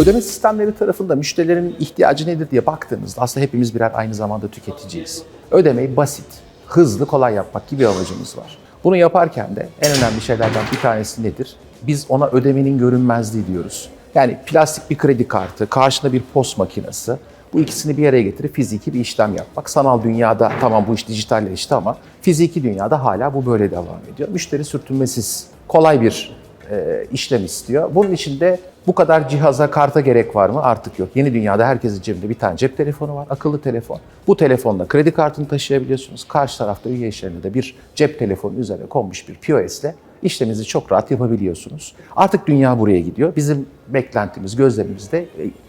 Ödeme sistemleri tarafında müşterilerin ihtiyacı nedir diye baktığınızda aslında hepimiz birer aynı zamanda tüketiciyiz. Ödemeyi basit, hızlı, kolay yapmak gibi bir amacımız var. Bunu yaparken de en önemli şeylerden bir tanesi nedir? Biz ona ödemenin görünmezliği diyoruz. Yani plastik bir kredi kartı, karşında bir post makinesi, bu ikisini bir araya getirip fiziki bir işlem yapmak. Sanal dünyada tamam bu iş dijitalleşti ama fiziki dünyada hala bu böyle devam ediyor. Müşteri sürtünmesiz, kolay bir işlem istiyor. Bunun için de bu kadar cihaza, karta gerek var mı? Artık yok. Yeni dünyada herkesin cebinde bir tane cep telefonu var, akıllı telefon. Bu telefonla kredi kartını taşıyabiliyorsunuz. Karşı tarafta üye işlerinde de bir cep telefonu üzerine konmuş bir POS ile işleminizi çok rahat yapabiliyorsunuz. Artık dünya buraya gidiyor. Bizim beklentimiz, gözlemimiz de e,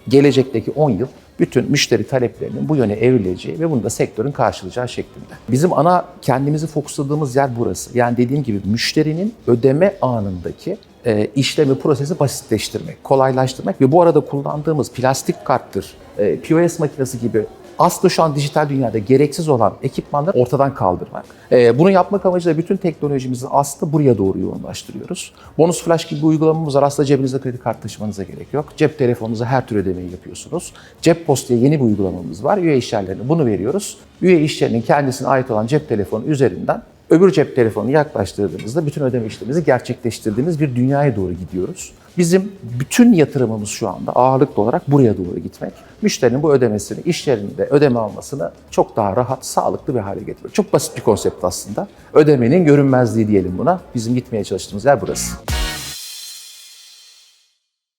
gelecekteki 10 yıl bütün müşteri taleplerinin bu yöne evrileceği ve bunu da sektörün karşılayacağı şeklinde. Bizim ana kendimizi fokusladığımız yer burası. Yani dediğim gibi müşterinin ödeme anındaki e, işlemi, prosesi basitleştirmek, kolaylaştırmak ve bu arada kullandığımız plastik karttır, e, POS makinesi gibi aslında şu an dijital dünyada gereksiz olan ekipmanları ortadan kaldırmak. Ee, bunu yapmak amacıyla bütün teknolojimizi aslında buraya doğru yoğunlaştırıyoruz. Bonus Flash gibi bir uygulamamız var. Aslında cebinizde kredi kartı taşımanıza gerek yok. Cep telefonunuza her tür ödemeyi yapıyorsunuz. Cep Post diye yeni bir uygulamamız var. Üye işyerlerine bunu veriyoruz. Üye işyerinin kendisine ait olan cep telefonu üzerinden öbür cep telefonunu yaklaştırdığımızda bütün ödeme işlemimizi gerçekleştirdiğimiz bir dünyaya doğru gidiyoruz. Bizim bütün yatırımımız şu anda ağırlıklı olarak buraya doğru gitmek. Müşterinin bu ödemesini, iş yerinde ödeme almasını çok daha rahat, sağlıklı bir hale getiriyor. Çok basit bir konsept aslında. Ödemenin görünmezliği diyelim buna. Bizim gitmeye çalıştığımız yer burası.